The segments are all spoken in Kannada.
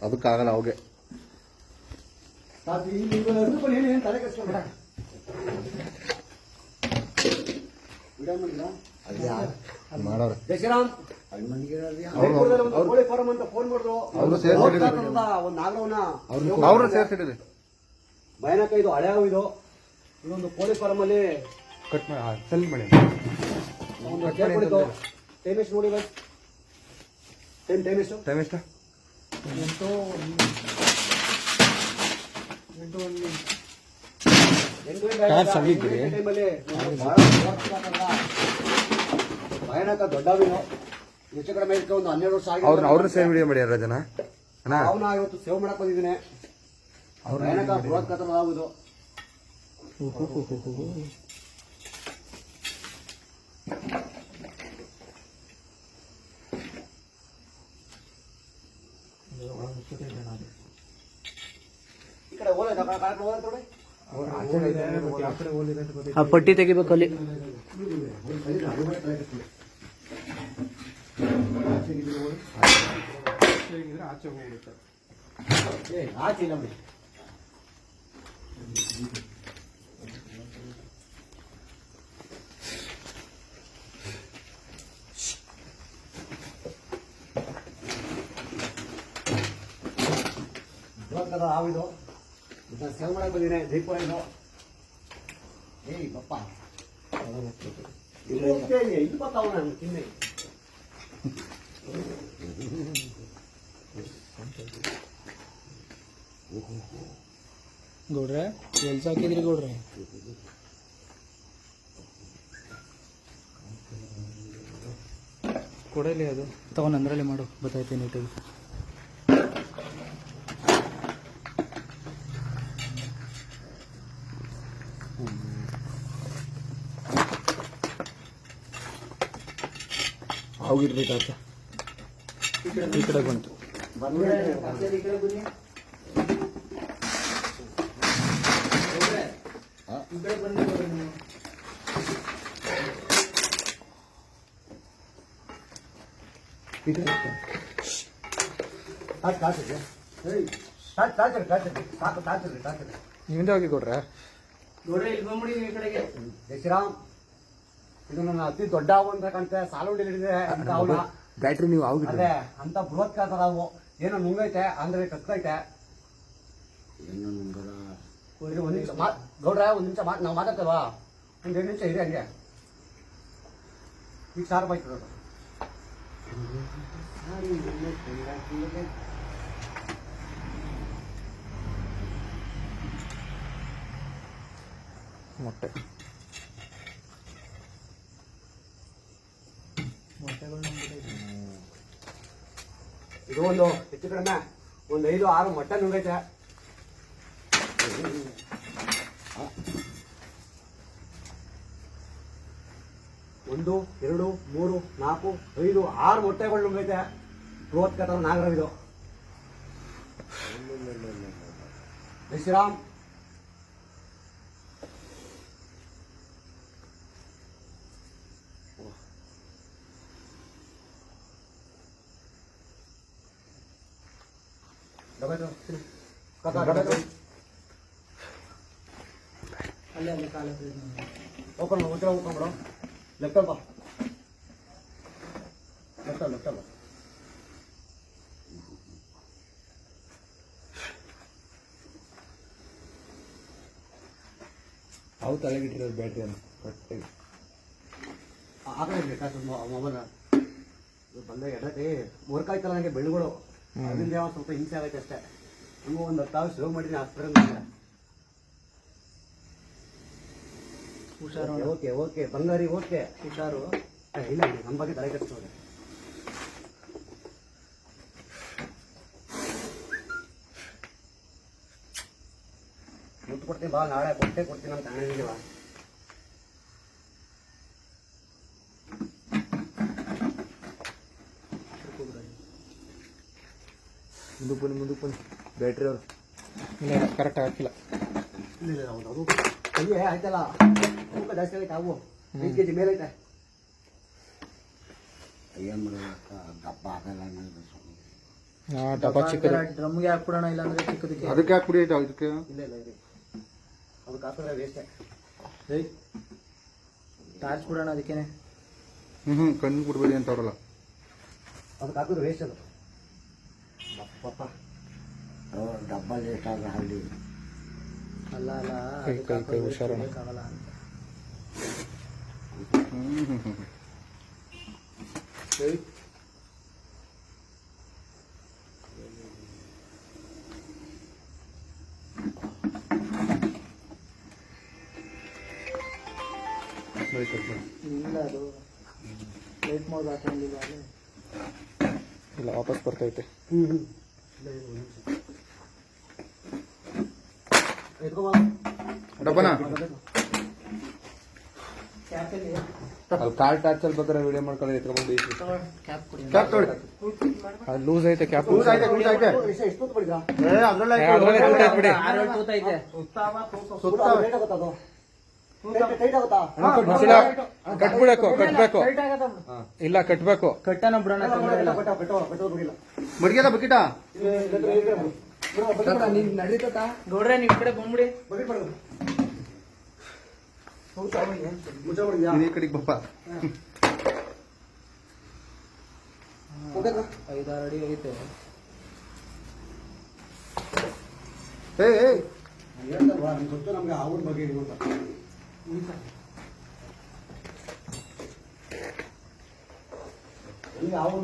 ಅದಕ್ಕಾಗಲ್ಲ ಅವಾಗೆ? ಮಾಡೋರೆ. ಭಯಾನಕ ಇದು ಹಳೆ ಇದು. ಇದೊಂದು ಕೋಳಿ ಫಾರಂ ಅಲ್ಲಿ ಕಟ್ ಮಾಡಿ. ಸೆಲ್ ಮಾಡಿ ಟೈಮ್ ಎಷ್ಟು ನೋಡಿ ಟೈಮ್ ಎಷ್ಟು? ಟೈಮ್ ಎಷ್ಟು? ಎಂಟು ಒಂದು ಎಂಟು ಕಾರ್. ಭಯಾನಕ ದೊಡ್ಡ ಮೀನು. ಹೆಚ್ಚು ಕಡಿಮೆ ಇದಕ್ಕೆ ಒಂದು ಹನ್ನೆರಡು ವರ್ಷ ಆಗಿದೆ. ಅವ್ರನ್ನ ಅವ್ರನ್ನ ಸೇರಿ ವಿಡಿಯೋ ಮಾಡ್ಯಾರ ಜನ ಅಣ್ಣ? ಅವನ ಇವತ್ತು ಸೇವ್ ಮಾಡಕ್ ಬಂದಿದ್ದೀನಿ. ಭಯಾನಕ ಬೃಹತ್ ಕಥನ ಹಾವು ಇದು ಈ ಕಡೆ ಓಲೆ ಓಲೆ ನೋಡಿ ಆ ಪಟ್ಟಿ ತೆಗಿಬೇಕು ಅಲ್ಲಿ ಏ ಆಚೆ ಇಲ್ಲ ಬಿಡಿ ಇವತ್ತದ ಹಾವಿದು ಇದನ್ನ ಸೇವ್ ಮಾಡಕ್ ಬಂದಿನಿ ಇದು ಏಯ್ ಬಪ್ಪ ಇದು ಹೋಗ್ತೇನೆ, ಇದು ಬರ್ತಾವ ನಾನು ತಿನ್ನೆ ಗೌಡ್ರೆ ಎಲ್ಸ ಹಾಕಿದ್ರಿ ಗೌಡ್ರೆ ಕೊಡಲಿ ಅದು. ತಗೊಂಡು ಅಂದ್ರಲ್ಲಿ ಮಾಡು. ಗೊತ್ತಾಯ್ತು ನೀಟಾಗಿ ಹೋಗಿರ್ಬೇಕಾತ ಈ ಕಡೆ ಬಂತು. ಟಾಚ್ ಟಾಚಿದೆ ಏಯ್ ಟಾಚ್ ಟಾಚ್ ಟಾಚ್ ಸಾಕು. ಟಾಚ್ ಟಾಚ್ ನಿಮ್ದೇ ಹೋಗಿ ಕೊಡ್ರೆ? ನೋಡ್ರಿ ಇಲ್ಲಿ ಬಂದ್ಬಿಡಿ ಈ ಕಡೆಗೆ. ಜಯಶ್ರೀರಾಮ್. ಇದು ನನ್ನ ಅತಿ ದೊಡ್ಡ ಹಾವು ಅಂತ ಕಾಣ್ತೆ ಸಾಲು ಹಿಡಿದಿದೆ ಅಂತ ಅವನ ಬ್ಯಾಟ್ರಿ ನೀವು ಹೋಗಿರ್ರಿ ಅದೇ ಅಂತ ಬೃಹತ್ ಕಾತರ ಅವು ಏನೋ ನುಂಗೈತೆ ಅಂದ್ರೆ ಕಕ್ಕೈತೆ ಇದು ಒಂದ್ ನಿಮಿಷ ಮಾತ್ ಗೌಡ್ರ ಒಂದ್ ನಿಮಿಷ ಮಾತ್ ನಾವು ಮಾತಾಡ್ತೇವಾ? ಒಂದ್ ಎರಡು ನಿಮಿಷ ಇದೆ ಹಂಗೆ. ಈಗ ಸಾರು ಬಾಯ್ತದ ಮೊಟ್ಟೆ. ಇದು ಒಂದು ಹೆಚ್ಚು ಕಡಿಮೆ ಒಂದು ಐದು, ಆರು ಮೊಟ್ಟೆ ನುಂಗೈತೆ. ಒಂದು, ಎರಡು, ಮೂರು, ನಾಲ್ಕು, ಐದು, ಆರು ಮೊಟ್ಟೆಗಳು ನುಂಗೈತೆ. ಬೃಹತ್ ಕಥ ನಾಗರವಿದು. ಇದು ಶ್ರೀರಾಮ್ ಅಲ್ಲೇ ಅಲ್ಲಿ ಕಾಲ ಓಪನ್ ಮಾಡು ಓಪನ್ ಮಾಡು ಲೆಫ್ಟ್ ಬಾ. ಲೆಫ್ಟ್ ಲೆಫ್ಟ್ ಬಾ. ಅವು ತಲೆಗಿಟ್ಟಿರೋದು ಬ್ಯಾಟ್ರಿ ಅಂತ ಕರೆಕ್ಟಾಗಿ. ಆಗಲೇ ಕಾಸು ಮೊಬೈಲ್. ಬಂದಾಗ ವರ್ಕ್ ಆಯ್ತಲ್ಲ ನನಗೆ ಬೆಳ್ಳುಗಳು. ಅದರಿಂದ ಯಾವ ಸ್ವಲ್ಪ ಹಿಂಸೆ ಆಗುತ್ತೆ ಅಷ್ಟೇ. ಹಂಗೂ ಒಂದು ಹತ್ತು ತಾವು ಶುರು ಮಾಡಿದ್ರೆ ಹಾಸ್ಪಿಟಲ್ ಹುಷಾರು. ಓಕೆ ಓಕೆ ಬಂಗಾರಿ ಓಕೆ. ಹುಷಾರು. ಇಲ್ಲ ಇಲ್ಲ, ನಮ್ಮ ಬಗ್ಗೆ ತಲೆ ಕೆಡಿಸ್ಕೊಳ್ಳಿ ಮುಟ್ಟು ಕೊಡ್ತೀನಿ ಬಾ ನಾಳೆ ಕೊಟ್ಟೆ ಕೊಡ್ತೀನಿ ಅಂತ ಹೇಳಿದೀವ. ಮುಂದಕ್ಕೆ ಬನ್ನಿ ಮುಂದಕ್ಕೆ ಬನ್ನಿ. ಬ್ಯಾಟ್ರಿ ಅವ್ರು. ಇಲ್ಲ ಕರೆಕ್ಟ್ ಹಾಕಿಲ್ಲ. ಇಲ್ಲ ಇಲ್ಲ ಹೌದು ಅದು ಕೈಯೇ ಆಯ್ತಲ್ಲ? ತುಂಬ ಜಾಸ್ತಿ ಆಗೈತೆ ಅವು? ಐದು ಕೆ ಜಿ ಮೇಲೆ ಐತೆ. ಏನು ಮಾಡೋದಕ್ಕ ದಪ್ಪ ಆಗಲ್ಲ ಡಬ್ಬ ಚಿಕ್ಕದು. ಡ್ರಮ್ಗೆ ಹಾಕ್ಬಿಡೋಣ ಇಲ್ಲಾಂದ್ರೆ ಚಿಕ್ಕದಕ್ಕೆ. ಅದಕ್ಕೆ ಹಾಕ್ಬಿಡಿ ಆಯ್ತಾ ಇದಕ್ಕೆ? ಇಲ್ಲ ಇಲ್ಲ ಇದೆ ಅದಕ್ಕೆ ಹಾಕಿದ್ರೆ ವೇಸ್ಟೇ ಏಯ್ ಟಾರ್ಚ್ ಬಿಡೋಣ ಅದಕ್ಕೇನೆ. ಹ್ಞೂ ಹ್ಞೂ ಕಣ್ಣು ಬಿಡ್ಬೇಡಿ ಅಂತ ಅವರಲ್ಲ ಅದಕ್ಕೆ ಹಾಕಿದ್ರೆ ವೇಸ್ಟ್ ಅದು. ಪಾಪ. ಡಬ್ಬ ಎಷ್ಟಾಗ ಹಳ್ಳಿ. ಅಲ್ಲ ಅಲ್ಲ ಹುಷಾರಾಗಲ್ಲ ಮಾಡಿ. ಇಲ್ಲ ಅದು ಲೇಟ್ ವಾಪಸ್ ಬರ್ತೈತೆ ಎತ್ಕೊಬಾ ಡಬ್ಬನ? ಅಲ್ಲಿ ಕಾರ್ ಟಾರ್ಚಲ್ಲಿ ಬೇಕಾದ್ರೆ ವಿಡಿಯೋ ಮಾಡ್ಕೊಂಡು ಎತ್ಕೊಂಡ್ಬಂದು ಈ ಕ್ಯಾಪ್ ಅದು ಲೂಸ್ ಐತೆ ಕ್ಯಾಪ್ ಲೂಸ್ ಐತೆ ಲೂಸ್ ಐತೆ. ಏ ಅದ್ರಲ್ಲೇ ಐತೆ. ಅದ್ರಲ್ಲೇ ತೂತ ಆಗುತ್ತಾ ಅದು? ಕಟ್ಬಿಡಬೇಕು ಕಟ್ಬೇಕು. ಇಲ್ಲ ಕಟ್ಬೇಕು. ಕಟ್ಟನ ಬಿಡೋಣ ಮಡ್ಗೆದ ಬಕಿಟ? ಗೌಡ್ರೆ ಈ ಕಡೆ ಬಂದ್ಬಿಡಿ. ಈ ಕಡೆಗೆ ಬಪ್ಪ. ಹೋಗ್ಬೇಕಾ ಐದಾರು ಅಡಿ ಐತೆ ಏ ಏ. ಗೊತ್ತು ನಮ್ಗೆ ಬಗ್ಗೆ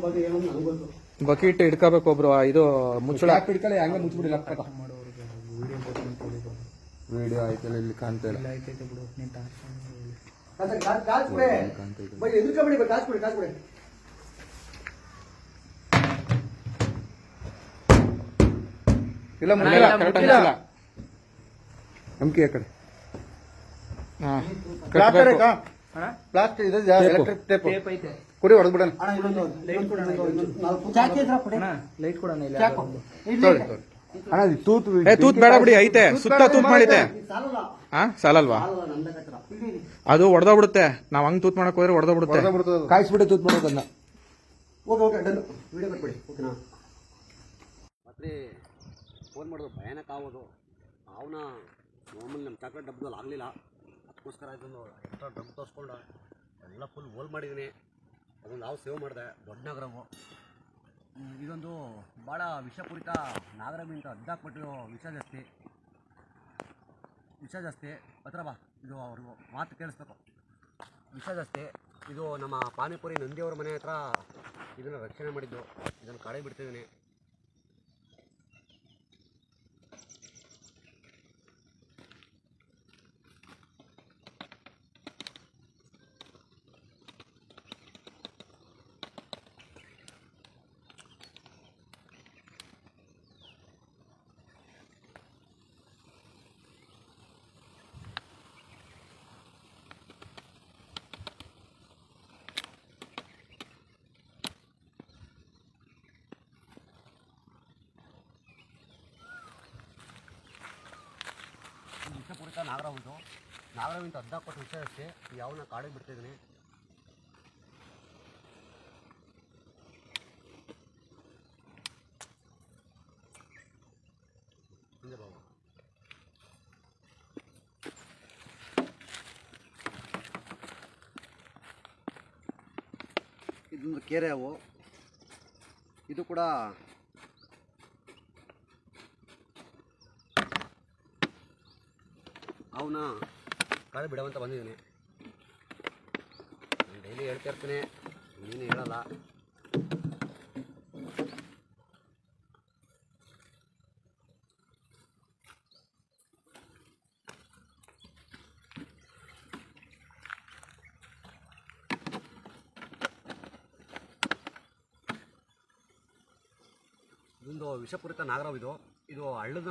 ಬಗ್ಗೆ ಏನು ಅಂತ ನನಗೆ ಗೊತ್ತು. ಬಕೀಟ್ ಇಡ್ಕೋಬೇಕು ಒಬ್ರು ಇದು ಮುಚ್ಚಳ. ಕ್ಯಾಪ್ ಹಿಡ್ಕೊಳ್ಳಿ ಹಂಗೆ ಮುಚ್ಚಿಬಿಡಿ ಲಕ್ಕ ವಿಡಿಯೋ ಆಯ್ತಲ್ಲ ಇಲ್ಲಿ ಕಾಣ್ತಾ ಇಲ್ಲ. ಬಿಡು ನೀನ್ ಕಾಸು ಬೈ ಎದುರ್ಕೊಂಬಿಡಿ ಬೈ ಇಲ್ಲ ಆಗಿಲ್ಲ. ನಮ್ಗೆ ಕಡೆ. ಹಾಂ. ಪ್ಲಾಸ್ಟರ್ ಇದೆ ಎಲೆಕ್ಟ್ರಿಕ್ ಟೇಪ್ ಟೇಪ್ ಐತೆ. ಕೊಡಿ ಹೊಡೆದು ಬಿಡೋಣ. ಅಣ್ಣ ಲೈಟ್ ಕೊಡೋಣ ಇಲ್ಲ ಅಣ್ಣ ಇದು ತೂತು ಏ ತೂತ್ ಬೇಡ ಬಿಡಿ ಐತೆ. ಸುತ್ತ ತೂತ್ ಮಾಡಿದೆ. ಹಾ ಸಾಲಲ್ವಾ? ಅದು ಹೊಡೆದೋಗ್ಬಿಡುತ್ತೆ ನಾವ್ ಹಂಗ್ ತೂತ್ ಮಾಡಕ್ ಹೋದ್ರೆ ಹೊಡೆದೋಗ್ಬಿಡುತ್ತೆ ಬಿಡುತ್ತೆ. ಕಾಯಿಸ್ಬಿಟ್ಟು ತೂತ್ ಮಾಡೋದನ್ನ. ಮತ್ತೆ ಫೋನ್ ಮಾಡೋದು ಭಯಾನಕ ಆಗೋದು. ಅವನ ಮಾಮೂಲಿ ನಮ್ಮ ಚಾಕ್ಲೇಟ್ ಡಬ್ಬದಲ್ಲಿ ಆಗಲಿಲ್ಲ. ಅದಕ್ಕೋಸ್ಕರ ಇದೊಂದು ಎಕ್ಸ್ಟ್ರಾ ಡಬ್ ತೋರಿಸ್ಕೊಂಡು ಎಲ್ಲ ಫುಲ್ ಹೋಲ್ ಮಾಡಿದ್ದೀನಿ ನಾವು ಸೇವ್ ಮಾಡಿದೆ. ದೊಡ್ಡ ನಗರವು ಇದೊಂದು ಭಾಳ ವಿಷಪೂರಿತ ನಾಗರಮಿ ಅಂತ ಅದ್ದಾಕ್ಬಿಟ್ಟು ವಿಷ ಜಾಸ್ತಿ. ವಿಷ ಜಾಸ್ತಿ. ಹತ್ರ ಬಾ. ಇದು ಅವ್ರಿಗೂ ಮಾತು ಕೇಳಿಸ್ಬೇಕು. ವಿಷ ಜಾಸ್ತಿ. ಇದು ನಮ್ಮ ಪಾನಿಪುರಿ ನಂದಿಯವ್ರ ಮನೆ ಹತ್ರ ಇದನ್ನು ರಕ್ಷಣೆ ಮಾಡಿದ್ದು. ಇದನ್ನು ಕಳೆ ಬಿಡ್ತಿದ್ದೀನಿ ಇದು ನಾಗರವಿದು ನಾಗರವಿಂತ ಹದಿನಾಲ್ಕು ವಿಷ ಅಷ್ಟೇ ಯಾವನ್ನ ಕಾಡಿಗೆ ಬಿಡ್ತಿದ್ದೀನಿ ಬಾಬು ಇದೊಂದು ಕೆರೆ ಅವು ಇದು ಕೂಡ ಅವನ್ನ ಕಳೆ ಬಿಡವಂತ ಬಂದಿದ್ದೀನಿ. ನಾನು ಡೈಲಿ ಹೇಳ್ತಾ ಇರ್ತೀನಿ, ನೀನು ಹೇಳಲ್ಲ. ಇದೊಂದು ವಿಷಪೂರಿತ ನಾಗರಾವ್ ಇದು. ಇದು ಹಳ್ಳದ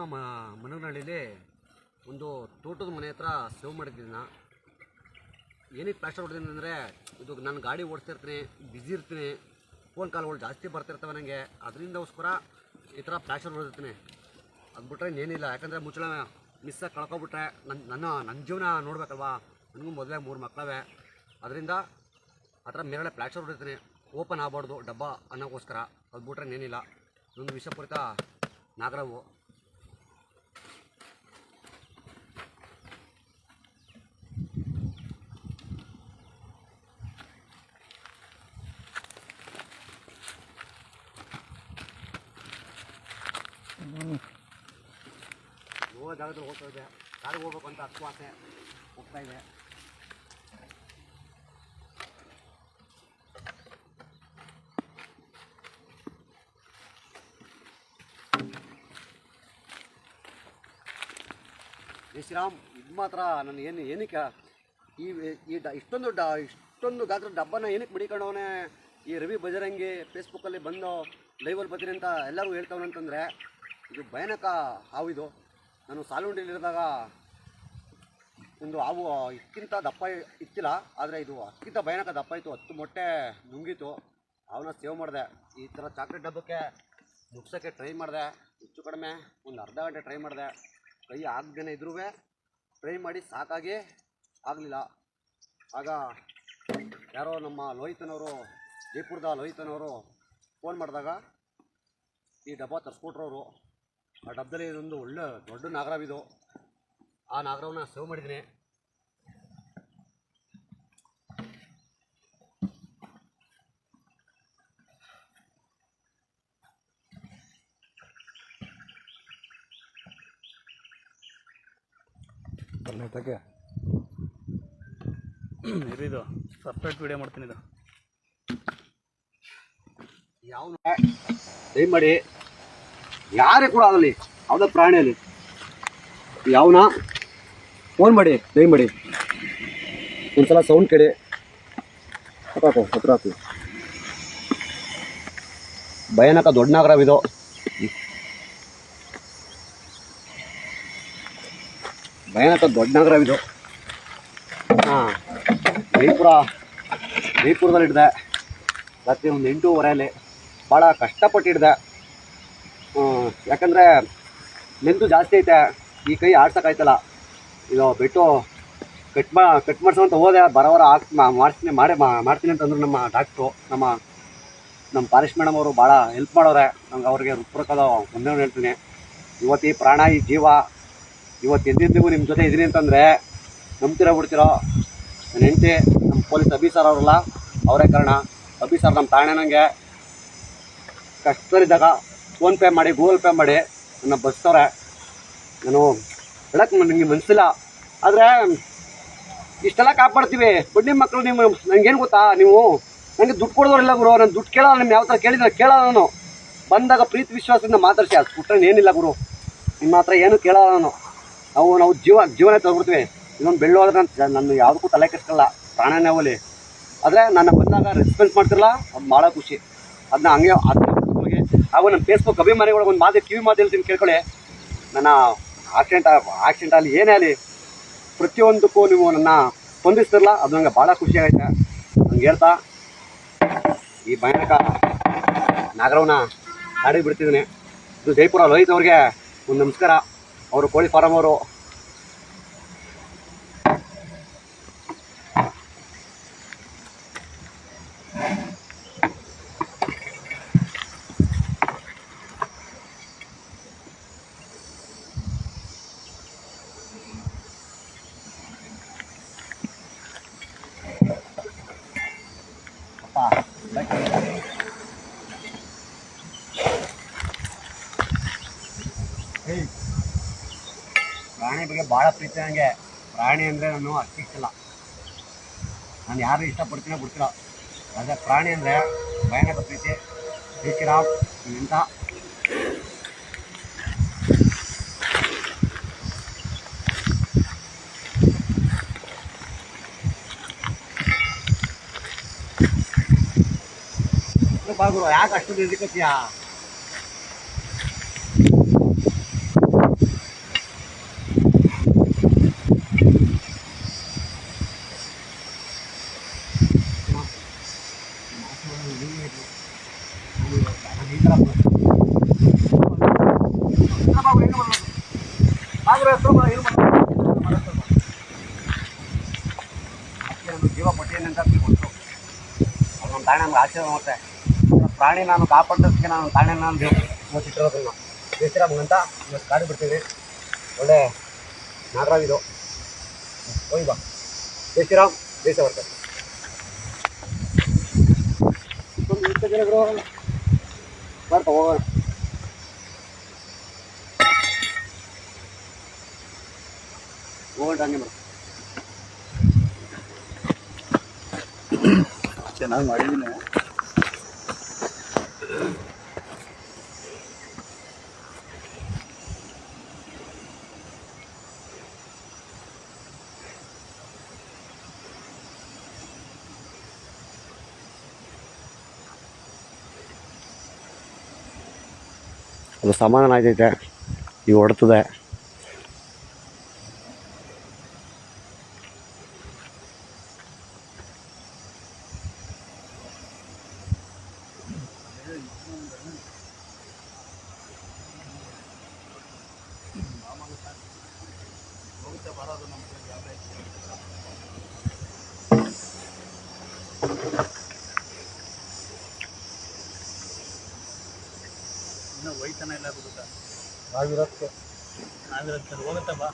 ಒಂದು ತೋಟದ ಮನೆ ಹತ್ರ ಸೇವ್ ಮಾಡಿದ್ದೀನಿ ಏನಕ್ಕೆ ಪ್ಲಾಸ್ಟರ್ ಹೊಡೆದಿನಿ ಅಂದರೆ ಇದು ನಾನು ಗಾಡಿ ಓಡಿಸ್ತಿರ್ತೀನಿ ಬ್ಯುಸಿ ಇರ್ತೀನಿ ಫೋನ್ ಕಾಲ್ಗಳು ಜಾಸ್ತಿ ಬರ್ತಿರ್ತವೆ ನನಗೆ ಅದರಿಂದಗೋಸ್ಕರ ಈ ಥರ ಪ್ಲಾಸ್ಟರ್ ಹೊಡೆದಿರ್ತೀನಿ. ಅದು ಬಿಟ್ಟರೆ ಇನ್ನೇನಿಲ್ಲ. ಯಾಕಂದರೆ ಮುಚ್ಚಳ ಮಿಸ್ಸಾಗಿ ಕಳ್ಕೊಬಿಟ್ರೆ ನನ್ನ ನನ್ನ ನನ್ನ ಜೀವನ ನೋಡ್ಬೇಕಲ್ವಾ? ನನಗೂ ಮೊದಲೇ ಮೂರು ಮಕ್ಕಳವೆ ಅದರಿಂದ ಆ ಥರ ಮೇಲ್ಗಡೆ ಪ್ಲಾಸ್ಟರ್ ಹೊಡಿತೀನಿ ಓಪನ್ ಆಗಬಾರ್ದು ಡಬ್ಬ ಅನ್ನೋಕ್ಕೋಸ್ಕರ ಅದು ಬಿಟ್ರೆ ಇನ್ನೇನಿಲ್ಲ. ಇದೊಂದು ವಿಷಪೂರಿತ ನಾಗರವು. ಹೋಗೋ ಜಾಗದಲ್ಲಿ ಹೋಗ್ತಾ ಕಾರಿಗೆ ಅಂತ ಶ್ರೀರಾಮ್, ಇದು ಮಾತ್ರ ನಾನು ಏನು ಏನಕ್ಕೆ ಈ ಇಷ್ಟೊಂದು ಡ ಇಷ್ಟೊಂದು ಗಾತ್ರ ಡಬ್ಬನ ಏನಕ್ಕೆ ಮಡಿಕೊಂಡವನೇ ಈ ರವಿ ಬಜರಂಗಿ ಫೇಸ್ಬುಕ್ಕಲ್ಲಿ ಬಂದು ಲೈವಲ್ಲಿ ಬರ್ತೀನಿ ಅಂತ ಎಲ್ಲರೂ ಹೇಳ್ತಾವನೆ ಅಂತಂದರೆ ಇದು ಭಯಾನಕ ಹಾವು ಇದು. ನಾನು ಸಾಲುಂಡಿಲಿರಿದಾಗ ಒಂದು ಹಾವು ಇಕ್ಕಿಂತ ದಪ್ಪ ಇತ್ತಿಲ್ಲ ಆದರೆ ಇದು ಅಕ್ಕಿಂತ ಭಯಾನಕ ದಪ್ಪ ಇತ್ತು ಹತ್ತು ಮೊಟ್ಟೆ ನುಂಗಿತು ಅವನ್ನ ಸೇವ್ ಮಾಡಿದೆ. ಈ ಥರ ಚಾಕ್ಲೇಟ್ ಡಬ್ಬಕ್ಕೆ ಮುಗ್ಸೋಕ್ಕೆ ಟ್ರೈ ಮಾಡಿದೆ. ಹೆಚ್ಚು ಕಡಿಮೆ ಒಂದು ಅರ್ಧ ಗಂಟೆ ಟ್ರೈ ಮಾಡಿದೆ. ಕೈ ಆಗದೇನೆ ಇದ್ರೂ ಟ್ರೈ ಮಾಡಿ ಸಾಕಾಗಿ ಆಗಲಿಲ್ಲ. ಆಗ ಯಾರೋ ನಮ್ಮ ಲೋಹಿತನವರು, ಜೈಪುರದ ಲೋಹಿತನವರು ಫೋನ್ ಮಾಡಿದಾಗ ಈ ಡಬ್ಬ ತರಿಸ್ಕೊಟ್ರವರು. ಆ ಡಬ್ಬದಲ್ಲಿ ಇದೊಂದು ಒಳ್ಳೆ ದೊಡ್ಡ ನಾಗರವಿದು ಆ ನಾಗರವನ್ನು ಸೇವ್ ಮಾಡಿದ್ದೀನಿ. ಕರ್ನಾಟಕ ಇದು ಸಪ್ರೇಟ್ ವಿಡಿಯೋ ಮಾಡ್ತೀನಿ ಇದು. ಯಾವ ದಯಮಾಡಿ ಯಾರೇ ಕೂಡ ಆಗಲಿ ಯಾವುದೇ ಪ್ರಾಣಿಯಲ್ಲಿ. ಯಾವನ? ಫೋನ್ ಮಾಡಿ ದಯಮಾಡಿ ಒಂದ್ಸಲ ಸೌಂಡ್ ಕೇಳಿ. ಹಾಕು ಹತ್ರ ಹಾಕು ಭಯಾನಕ ದೊಡ್ಡ ನಾಗರವಿದು. ಭಯಾನಕ ದೊಡ್ಡ ನಗರವಿದು. ಹಾಂ ಜೈಪುರ ಜೈಪುರದಲ್ಲಿ ಹಿಡ್ದೆ ರಾತ್ರಿ ಒಂದು ಎಂಟೂವರೆಯಲ್ಲಿ ಭಾಳ ಕಷ್ಟಪಟ್ಟಿಡ್ದೆ. ಯಾಕಂದರೆ ಲೆಂತು ಜಾಸ್ತಿ ಐತೆ, ಈ ಕೈ ಆಡ್ಸೋಕ್ಕಾಯ್ತಲ್ಲ. ಇದು ಬಿಟ್ಟು ಕಟ್ ಮಾ ಕಟ್ ಮಾಡ್ಸೋಂತ ಹೋದೆ ಬರೋವರ ಹಾಕ್ ಮಾಡ್ತೀನಿ ಮಾಡೇ ಮಾಡ್ತೀನಿ ಅಂತಂದ್ರು ನಮ್ಮ ಡಾಕ್ಟ್ರು ನಮ್ಮ ನಮ್ಮ ಪಾರೇಶ್ ಮೇಡಮ್ ಅವರು ಭಾಳ ಹೆಲ್ಪ್ ಮಾಡೋರೆ. ನಂಗೆ ಅವ್ರಿಗೆ ಹೃತ್ಪೂರ್ವಕದ ಒಂದೇ ಹೇಳ್ತೀನಿ. ಇವತ್ತು ಈ ಪ್ರಾಣ, ಈ ಜೀವ, ಇವತ್ತು ಎಂದೆಂದಿಗೂ ನಿಮ್ಮ ಜೊತೆ ಇದ್ದೀನಿ ಅಂತಂದರೆ ನಂಬ್ತಿರೋ ಬಿಡ್ತಿರೋ? ನನ್ನ ಹೆಂಡತಿ ನಮ್ಮ ಪೊಲೀಸ್ ಅಭಿಸರ್ ಅವರಲ್ಲ, ಅವರೇ ಕಾರಣ. ಅಭಿ ಸರ್ ನಮ್ಮ ನನಗೆ ಕಷ್ಟದಲ್ಲಿದ್ದಾಗ ಫೋನ್ಪೇ ಮಾಡಿ, ಗೂಗಲ್ ಪೇ ಮಾಡಿ, ನನ್ನ ಬಸ್ತವ್ರೆ ನಾನು ಹೇಳಕ್ಕೆ ನನಗೆ ಮನಸ್ಸಿಲ್ಲ ಆದರೆ, ಇಷ್ಟೆಲ್ಲ ಕಾಪಾಡ್ತೀವಿ. ಬಡ್ಡಿ ಮಕ್ಕಳು ನಿಮ್ಮ ನನಗೇನು ಗೊತ್ತಾ? ನೀವು ನನಗೆ ದುಡ್ಡು ಕೊಡೋರಿಲ್ಲ ಗುರು. ನಾನು ದುಡ್ಡು ಕೇಳೋ ನಿಮ್ಮ ಯಾವ ಥರ ಕೇಳಿದ್ರೆ ಕೇಳೋ ನಾನು. ಬಂದಾಗ ಪ್ರೀತಿ ವಿಶ್ವಾಸದಿಂದ ಮಾತಾಡಿಸಿ ಅದು ಏನಿಲ್ಲ ಗುರು. ನಿಮ್ಮ ಹತ್ರ ಏನು ಕೇಳೋಲ್ಲ ನಾನು. ನಾವು ನಾವು ಜೀವ ಜೀವನ ತಗೊಬಿಡ್ತೀವಿ ಇನ್ನೊಂದು ಬೆಳ್ಳೋದ್ರೆ ನಾನು ನಾನು ಯಾವುದಕ್ಕೂ ತಲೆ ಕೆಟ್ಟಲ್ಲ ಪ್ರಾಣನೇ ಹೋಗಲಿ. ಆದರೆ ನನ್ನ ಬಂದಾಗ ರೆಸ್ಪಾನ್ಸ್ ಮಾಡ್ತಿರಲ್ಲ ಅದು ಭಾಳ ಖುಷಿ. ಅದನ್ನ ಹಂಗೆ ಅದನ್ನ ಹೋಗಿ ಹಾಗೂ ನನ್ನ ಫೇಸ್ಬುಕ್ ಅಭಿಮಾನಿಗಳಿಗೆ ಒಂದು ಮಾತು ಕಿವಿ ಮಾತು ಹೇಳ್ತೀನಿ, ಕೇಳ್ಕೊಳ್ಳಿ. ನನ್ನ ಆಕ್ಸಿಡೆಂಟ್ ಆಕ್ಸಿಡೆಂಟ್ ಅಲ್ಲಿ ಏನೇ ಆಗಲಿ, ಪ್ರತಿಯೊಂದಕ್ಕೂ ನೀವು ನನ್ನ ಸ್ಪಂದಿಸ್ತಿರಲ್ಲ ಅದು ನನಗೆ ಭಾಳ ಖುಷಿ ಆಗೈತೆ ನಂಗೆ ಹೇಳ್ತಾ, ಈ ಭಯಾನಕ ನಾಗರವನ್ನ ಗಾಡಿ ಬಿಡ್ತಿದ್ದೀನಿ ಇದು ಜೈಪುರ ಲೋಹಿತ್ ಅವ್ರಿಗೆ ಒಂದು ನಮಸ್ಕಾರ. ಅವರು ಕೋಳಿ ಫಾರಂ ಅವರು ಪ್ರಾಣಿ ಬಗ್ಗೆ ಭಾಳ ಪ್ರೀತಿ ನನಗೆ ಪ್ರಾಣಿ ಅಂದರೆ ನಾನು ಅಷ್ಟು ಇಷ್ಟಲ್ಲ ನಾನು ಯಾರು ಇಷ್ಟಪಡ್ತೀನೋ ಬಿಡ್ತೀರೋ ಅದೇ ಪ್ರಾಣಿ ಅಂದರೆ ಭಯಾನಕ ಪ್ರೀತಿ. ಶ್ರೀರಾಮ್ ಇಂಥ ಬಾಗುರು ಯಾಕೆ ಅಷ್ಟು ನಿಂತ್ಕೋತೀಯಾ ಜೀವ ಕೊಟ್ಟಿದ್ದೀನಿ ಅಂತ ತಿಳ್ಕೊಂಡು ಅವ್ರು ನಮ್ಮ ತಾಯಿ ನಮ್ಗೆ ಆಶೀರ್ವಾದ ಮಾಡುತ್ತೆ ಪ್ರಾಣಿ ನಾನು ಕಾಪಾಡೋದಕ್ಕೆ ನಾನು ತಾಣೆ ನಾನು ಇವತ್ತು ಇಟ್ಟಿರೋದನ್ನ. ಅಂತ ಇವತ್ತು ಗಾಡಿ ಬಿಡ್ತೀವಿ ಒಳ್ಳೆ ನಾಗರಾವ್ ಇದು. ಹೋಗಿ ಬಾ. ಜಯಶ್ರೀರಾಮ್ ಬೇಸ ಬರ್ತಾರೆ ಹೋಗೋಣ. ಹೋಗೋಣ ಹಂಗೆ ಮಾಡಿ ಚೆನ್ನಾಗಿ ಮಾಡಿದ್ದೀನಿ ಅದು ಸಮಾಧಾನ ಆಯ್ತೈತೆ ಈ ಹೊಡ್ತದೆ. ಇನ್ನೂ ಹೋಗುತ್ತೆ ಇಲ್ಲ